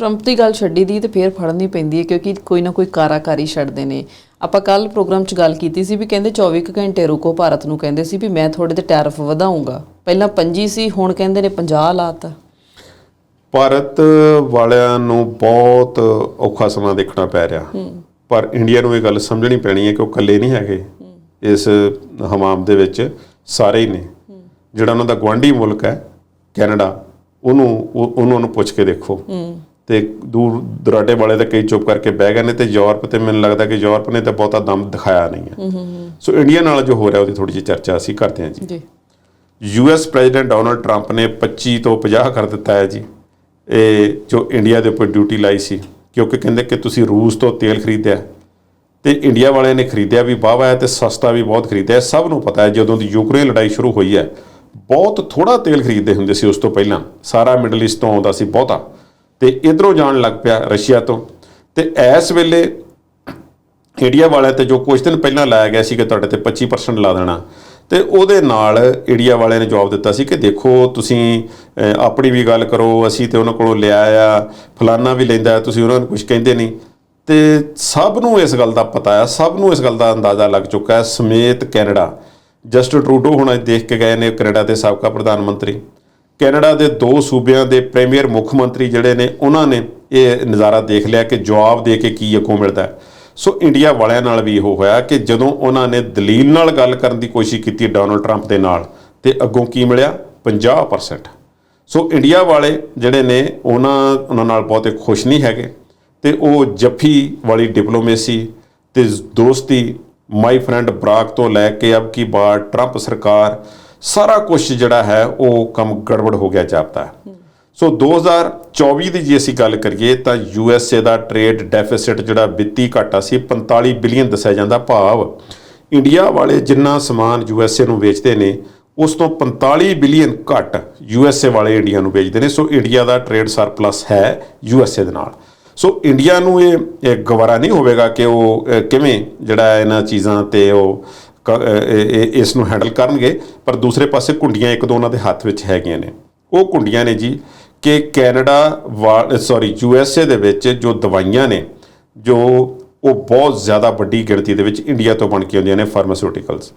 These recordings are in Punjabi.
ਟਰੰਪ ਦੀ ਗੱਲ ਛੱਡੀ ਦੀ ਤੇ ਫੇਰ ਫੜਨੀ ਪੈਂਦੀ ਹੈ ਕਿਉਂਕਿ ਕੋਈ ਨਾ ਕੋਈ ਕਾਰਾਕਾਰੀ ਛੱਡਦੇ ਨੇ। ਆਪਾਂ ਕੱਲ ਪ੍ਰੋਗਰਾਮ 'ਚ ਗੱਲ ਕੀਤੀ ਸੀ ਵੀ ਕਹਿੰਦੇ 24 ਕੁ ਘੰਟੇ ਰੁਕੋ ਭਾਰਤ ਨੂੰ ਕਹਿੰਦੇ ਸੀ ਵੀ ਮੈਂ ਤੁਹਾਡੇ ਤੇ ਟੈਰਿਫ ਵਧਾਉਂਗਾ। ਪਹਿਲਾਂ 25 ਸੀ ਹੁਣ ਕਹਿੰਦੇ ਨੇ 50 ਲਾਤਾ ਭਾਰਤ ਵਾਲਿਆਂ ਨੂੰ ਬਹੁਤ ਔਖਾ ਸਮਾਂ ਦੇਖਣਾ ਪੈ ਰਿਹਾ। ਪਰ ਇੰਡੀਆ ਨੂੰ ਇਹ ਗੱਲ ਸਮਝਣੀ ਪੈਣੀ ਹੈ ਕਿ ਉਹ ਇਕੱਲੇ ਨਹੀਂ ਹੈਗੇ। ਇਸ ਹਮਾਮ ਦੇ ਵਿੱਚ ਸਾਰੇ ਹੀ ਨੇ। ਜਿਹੜਾ ਉਹਨਾਂ ਦਾ ਗਵਾਂਢੀ ਮੁਲਕ ਹੈ ਕੈਨੇਡਾ ਉਹਨੂੰ ਉਹ- ਉਹਨਾਂ ਨੂੰ ਪੁੱਛ ਕੇ ਦੇਖੋ। ਤੇ ਦੂਰ ਦੁਰਾਡੇ ਵਾਲੇ ਤਾਂ ਕਈ ਚੁੱਪ ਕਰਕੇ ਬਹਿ ਗਏ ਨੇ ਤੇ ਯੂਰਪ ਤੇ ਮੈਨੂੰ ਲੱਗਦਾ ਕਿ ਯੂਰਪ ਨੇ ਤਾਂ ਬਹੁਤਾ ਦਮ ਦਿਖਾਇਆ ਨਹੀਂ ਹੈ। ਸੋ ਇੰਡੀਆ ਨਾਲ ਜੋ ਹੋ ਰਿਹਾ ਉਹਦੀ ਥੋੜੀ ਜਿਹੀ ਚਰਚਾ ਅਸੀਂ ਕਰਦੇ ਹਾਂ ਜੀ। ਜੀ। ਯੂਐਸ ਪ੍ਰੈਜ਼ੀਡੈਂਟ ਡੋਨਲਡ ਟਰੰਪ ਨੇ 25 ਤੋਂ 50 ਕਰ ਦਿੱਤਾ ਹੈ ਜੀ। ਇਹ ਜੋ ਇੰਡੀਆ ਦੇ ਉੱਪਰ ਡਿਊਟੀ ਲਾਈ ਸੀ ਕਿਉਂਕਿ ਕਹਿੰਦੇ ਕਿ ਤੁਸੀਂ ਰੂਸ ਤੋਂ ਤੇਲ ਖਰੀਦਿਆ ਤੇ ਇੰਡੀਆ ਵਾਲਿਆਂ ਨੇ ਖਰੀਦਿਆ ਵੀ ਵਾਹਵਾ ਹੈ ਤੇ ਸਸਤਾ ਵੀ ਬਹੁਤ ਖਰੀਦਿਆ। ਸਭ ਨੂੰ ਪਤਾ ਹੈ ਜਦੋਂ ਦੀ ਯੂਕਰੇਨ ਲੜਾਈ ਸ਼ੁਰੂ ਹੋਈ ਹੈ ਬਹੁਤ ਥੋੜਾ ਤੇਲ ਖਰੀਦਦੇ ਹੁੰਦੇ ਸੀ ਉਸ ਤੋਂ ਪਹਿਲਾਂ। ਸਾਰਾ ਮਿਡਲ ਈਸਟ ਤੋਂ ਆਉਂਦਾ ਸੀ ਬਹੁਤਾ। ਤੇ ਇਧਰੋਂ ਜਾਣ ਲੱਗ ਪਿਆ ਰਸ਼ੀਆ ਤੋਂ। ਤੇ ਇਸ ਵੇਲੇ ਇੰਡੀਆ ਵਾਲਿਆਂ ਤੇ ਜੋ ਕੁਝ ਦਿਨ ਪਹਿਲਾਂ ਲਾਇਆ ਗਿਆ ਸੀ ਕਿ ਤੁਹਾਡੇ ਤੇ 25% ਲਾ ਦੇਣਾ, ਤੇ ਉਹਦੇ ਨਾਲ ਇੰਡੀਆ ਵਾਲਿਆਂ ਨੇ ਜਵਾਬ ਦਿੱਤਾ ਸੀ ਕਿ ਦੇਖੋ ਤੁਸੀਂ ਆਪਣੀ ਵੀ ਗੱਲ ਕਰੋ, ਅਸੀਂ ਤੇ ਉਹਨਾਂ ਕੋਲੋਂ ਲਿਆ ਆ, ਫਲਾਨਾ ਵੀ ਲੈਂਦਾ, ਤੁਸੀਂ ਉਹਨਾਂ ਨੂੰ ਕੁਝ ਕਹਿੰਦੇ ਨਹੀਂ। ਤੇ ਸਭ ਨੂੰ ਇਸ ਗੱਲ ਦਾ ਪਤਾ ਹੈ ਸਭ ਨੂੰ ਇਸ ਗੱਲ ਦਾ ਅੰਦਾਜ਼ਾ ਲੱਗ ਚੁੱਕਾ ਹੈ ਸਮੇਤ ਕੈਨੇਡਾ। ਜਸਟ ਟਰੂਡੋ ਹੁਣ ਅੱਜ ਦੇਖ ਕੇ ਗਏ ਨੇ ਕੈਨੇਡਾ ਦੇ ਸਾਬਕਾ ਪ੍ਰਧਾਨ ਮੰਤਰੀ। ਕੈਨੇਡਾ ਦੇ ਦੋ ਸੂਬਿਆਂ ਦੇ ਪ੍ਰੀਮੀਅਰ ਮੁੱਖ ਮੰਤਰੀ ਜਿਹੜੇ ਨੇ, ਉਹਨਾਂ ਨੇ ਇਹ ਨਜ਼ਾਰਾ ਦੇਖ ਲਿਆ ਕਿ ਜਵਾਬ ਦੇ ਕੇ ਕੀ ਅੱਗੋਂ ਮਿਲਦਾ ਹੈ। ਸੋ ਇੰਡੀਆ ਵਾਲਿਆਂ ਨਾਲ ਵੀ ਇਹੋ ਹੋਇਆ ਕਿ ਜਦੋਂ ਉਹਨਾਂ ਨੇ ਦਲੀਲ ਨਾਲ ਗੱਲ ਕਰਨ ਦੀ ਕੋਸ਼ਿਸ਼ ਕੀਤੀ ਡੋਨਲਡ ਟਰੰਪ ਦੇ ਨਾਲ, ਤੇ ਅੱਗੋਂ ਕੀ ਮਿਲਿਆ? 50% ਸੋ ਇੰਡੀਆ ਵਾਲੇ ਜਿਹੜੇ ਨੇ, ਉਹਨਾਂ ਉਹਨਾਂ ਨਾਲ ਬਹੁਤੇ ਖੁਸ਼ ਨਹੀਂ ਹੈਗੇ, ਤੇ ਉਹ ਜੱਫੀ ਵਾਲੀ ਡਿਪਲੋਮੇਸੀ ਤੇ ਦੋਸਤੀ ਮਾਈ ਫਰੈਂਡ ਬਰਾਕ ਤੋਂ ਲੈ ਕੇ, ਅਬ ਕੀ ਬਾਰ ਟਰੰਪ ਸਰਕਾਰ ਸਾਰਾ ਕੁਝ ਜਿਹੜਾ ਹੈ, ਉਹ ਕੰਮ ਗੜਬੜ ਹੋ ਗਿਆ, ਜਾਪਦਾ ਹੈ। ਸੋ 2024 ਦੀ ਜੇ ਅਸੀਂ ਗੱਲ ਕਰੀਏ, ਤਾਂ ਯੂ ਐਸ ਏ ਦਾ ਟ੍ਰੇਡ ਡੈਫਿਸਿਟ ਜਿਹੜਾ ਵਿੱਤੀ ਘਾਟਾ ਸੀ 45 ਬਿਲੀਅਨ ਦੱਸਿਆ ਜਾਂਦਾ ਭਾਵ। ਇੰਡੀਆ ਵਾਲੇ ਜਿੰਨਾ ਸਮਾਨ ਯੂ ਐਸ ਏ ਨੂੰ ਵੇਚਦੇ ਨੇ, ਉਸ ਤੋਂ 45 ਬਿਲੀਅਨ ਘੱਟ ਯੂ ਐਸ ਏ ਵਾਲੇ ਇੰਡੀਆ ਨੂੰ ਵੇਚਦੇ ਨੇ। ਸੋ ਇੰਡੀਆ ਦਾ ਟ੍ਰੇਡ ਸਰਪਲਸ ਹੈ ਯੂ ਐਸ ਏ ਦੇ ਨਾਲ। ਸੋ ਇੰਡੀਆ ਨੂੰ ਇਹ ਇਹ ਗਵਾਰਾ ਨਹੀਂ ਹੋਵੇਗਾ ਕਿ ਉਹ ਕਿਵੇਂ ਜਿਹੜਾ ਇਹਨਾਂ ਚੀਜ਼ਾਂ ਤੇ ਉਹ ਇਸ ਨੂੰ ਹੈਂਡਲ ਕਰਨਗੇ, ਪਰ ਦੂਸਰੇ ਪਾਸੇ ਕੁੰਡੀਆਂ ਇੱਕ ਦੋ ਉਹਨਾਂ ਦੇ ਹੱਥ ਵਿੱਚ ਹੈਗੀਆਂ ਨੇ। ਉਹ ਕੁੰਡੀਆਂ ਨੇ ਜੀ ਕਿ Canada sorry U S A ਦੇ ਵਿੱਚ ਜੋ ਦਵਾਈਆਂ ਨੇ, ਜੋ ਉਹ ਬਹੁਤ ਜ਼ਿਆਦਾ ਵੱਡੀ ਗਿਣਤੀ ਦੇ ਵਿੱਚ ਇੰਡੀਆ ਤੋਂ ਬਣ ਕੇ ਆਉਂਦੀਆਂ ਨੇ ਫਾਰਮਾਸਿਊਟੀਕਲਸ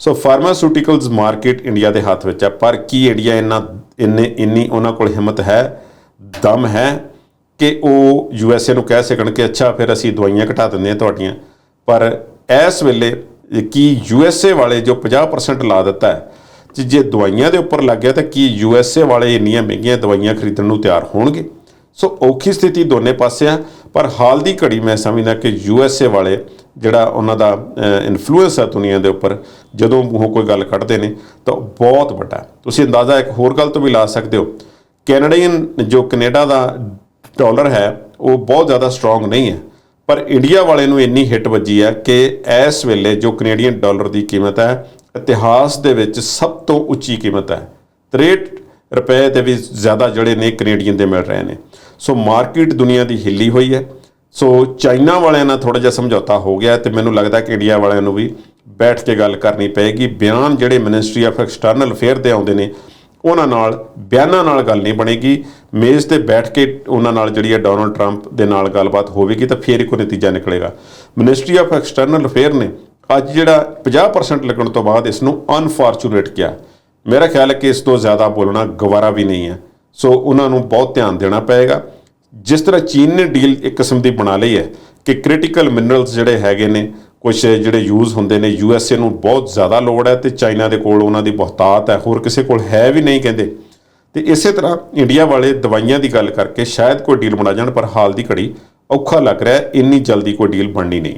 ਸੋ ਫਾਰਮਾਸਿਊਟੀਕਲਸ ਮਾਰਕੀਟ ਇੰਡੀਆ ਦੇ ਹੱਥ ਵਿੱਚ ਹੈ, ਪਰ ਕੀ ਇੰਡੀਆ ਇੰਨਾ, ਇੰਨੇ, ਇੰਨੀ ਉਹਨਾਂ ਕੋਲ ਹਿੰਮਤ ਹੈ, ਦਮ ਹੈ ਕਿ ਉਹ ਯੂ ਐਸ ਏ ਨੂੰ ਕਹਿ ਸਕਣ ਕਿ ਅੱਛਾ, ਫਿਰ ਅਸੀਂ ਦਵਾਈਆਂ ਘਟਾ ਦਿੰਦੇ ਹਾਂ ਤੁਹਾਡੀਆਂ। ਪਰ ਇਸ ਵੇਲੇ ਕੀ ਯੂ ਐਸ ਏ ਵਾਲੇ ਜੋ 50% ਲਾ ਦਿੱਤਾ ਹੈ, ਤੇ ਜੇ ਦਵਾਈਆਂ ਦੇ ਉੱਪਰ ਲੱਗ ਗਿਆ ਤਾਂ ਕੀ ਯੂ ਐਸ ਏ ਵਾਲੇ ਇੰਨੀਆਂ ਮਹਿੰਗੀਆਂ ਦਵਾਈਆਂ ਖਰੀਦਣ ਨੂੰ ਤਿਆਰ ਹੋਣਗੇ? ਸੋ ਔਖੀ ਸਥਿਤੀ ਦੋਨੇ ਪਾਸੇ ਆ ਪਰ ਹਾਲ ਦੀ ਘੜੀ ਮੈਂ ਸਮਝਦਾ ਕਿ ਯੂ ਐਸ ਏ ਵਾਲੇ ਜਿਹੜਾ ਉਹਨਾਂ ਦਾ ਇਨਫਲੂਐਂਸ ਹੈ ਦੁਨੀਆ ਦੇ ਉੱਪਰ, ਜਦੋਂ ਉਹ ਕੋਈ ਗੱਲ ਕੱਢਦੇ ਨੇ, ਤਾਂ ਬਹੁਤ ਵੱਡਾ ਤੁਸੀਂ ਅੰਦਾਜ਼ਾ ਇੱਕ ਹੋਰ ਗੱਲ ਤੋਂ ਵੀ ਲਾ ਸਕਦੇ ਹੋ। ਕੈਨੇਡੀਅਨ ਜੋ ਕੈਨੇਡਾ ਦਾ ਡਾਲਰ ਹੈ, ਉਹ ਬਹੁਤ ਜ਼ਿਆਦਾ ਸਟਰੋਂਗ ਨਹੀਂ ਹੈ। ਪਰ ਇੰਡੀਆ ਵਾਲੇ ਨੂੰ ਇੰਨੀ ਹਿੱਟ ਵੱਜੀ ਹੈ ਕਿ ਇਸ ਵੇਲੇ ਜੋ ਕੈਨੇਡੀਅਨ ਡਾਲਰ ਦੀ ਕੀਮਤ ਹੈ, ਇਤਿਹਾਸ ਦੇ ਵਿੱਚ ਸਭ ਤੋਂ ਉੱਚੀ ਕੀਮਤ ਹੈ। 63 ਰੁਪਏ 'ਤੇ ਵੀ ਜ਼ਿਆਦਾ ਜਿਹੜੇ ਨੇ ਕੈਨੇਡੀਅਨ ਦੇ ਮਿਲ ਰਹੇ ਨੇ। ਸੋ ਮਾਰਕੀਟ ਦੁਨੀਆ ਦੀ ਹਿੱਲੀ ਹੋਈ ਹੈ। ਸੋ ਚਾਈਨਾ ਵਾਲਿਆਂ ਨਾਲ ਥੋੜਾ ਜਿਹਾ ਸਮਝੌਤਾ ਹੋ ਗਿਆ ਤੇ ਮੈਨੂੰ ਲੱਗਦਾ ਕਿ ਇੰਡੀਆ ਵਾਲਿਆਂ ਨੂੰ ਵੀ ਬੈਠ ਕੇ ਗੱਲ ਕਰਨੀ ਪਏਗੀ। ਬਿਆਨ ਜਿਹੜੇ ਮਿਨਿਸਟਰੀ ਆਫ ਐਕਸਟਰਨਲ ਅਫੇਅਰ ਦੇ ਆਉਂਦੇ ਨੇ ਉਹਨਾਂ ਨਾਲ, ਬਿਆਨਾਂ ਨਾਲ ਗੱਲ ਨਹੀਂ ਬਣੇਗੀ। ਮੇਜ਼ ਤੇ ਬੈਠ ਕੇ ਉਹਨਾਂ ਨਾਲ ਜਿਹੜੀ ਹੈ ਡੋਨਲਡ ਟਰੰਪ ਦੇ ਨਾਲ ਗੱਲਬਾਤ ਹੋਵੇਗੀ ਤਾਂ ਫਿਰ ਹੀ ਕੋਈ ਨਤੀਜਾ ਨਿਕਲੇਗਾ। ਮਿਨਿਸਟਰੀ ਆਫ ਐਕਸਟਰਨਲ ਅਫੇਅਰ ਨੇ ਅੱਜ ਜਿਹੜਾ 50% ਲੱਗਣ ਤੋਂ ਬਾਅਦ ਇਸ ਨੂੰ ਅਨਫੋਰਚੂਨੇਟ ਕਿਹਾ। ਮੇਰਾ ਖਿਆਲ ਹੈ ਕਿ ਇਸ ਤੋਂ ਜ਼ਿਆਦਾ ਬੋਲਣਾ ਗਵਾਰਾ ਵੀ ਨਹੀਂ ਹੈ। ਸੋ ਉਹਨਾਂ ਨੂੰ ਬਹੁਤ ਧਿਆਨ ਦੇਣਾ ਪਏਗਾ। ਜਿਸ ਤਰ੍ਹਾਂ ਚੀਨ ਨੇ ਡੀਲ ਇੱਕ ਕਿਸਮ ਦੀ ਬਣਾ ਲਈ ਹੈ ਕਿ ਕ੍ਰਿਟੀਕਲ ਮਿਨਰਲਸ ਜਿਹੜੇ ਹੈਗੇ ਨੇ ਕੁਝ ਜਿਹੜੇ ਯੂਜ਼ ਹੁੰਦੇ ਨੇ ਯੂ ਐਸ ਏ ਨੂੰ ਬਹੁਤ ਜ਼ਿਆਦਾ ਲੋੜ ਹੈ ਤੇ ਚਾਈਨਾ ਦੇ ਕੋਲ ਉਹਨਾਂ ਦੀ ਬਹੁਤਾਤ ਹੈ, ਹੋਰ ਕਿਸੇ ਕੋਲ ਹੈ ਵੀ ਨਹੀਂ ਕਹਿੰਦੇ। ਤੇ ਇਸੇ ਤਰ੍ਹਾਂ ਇੰਡੀਆ ਵਾਲੇ ਦਵਾਈਆਂ ਦੀ ਗੱਲ ਕਰਕੇ ਸ਼ਾਇਦ ਕੋਈ ਡੀਲ ਬਣਾ ਜਾਣ, ਪਰ ਹਾਲ ਦੀ ਘੜੀ ਔਖਾ ਲੱਗ ਰਿਹਾ ਇੰਨੀ ਜਲਦੀ ਕੋਈ ਡੀਲ ਬਣਨੀ ਨਹੀਂ ਹੈ।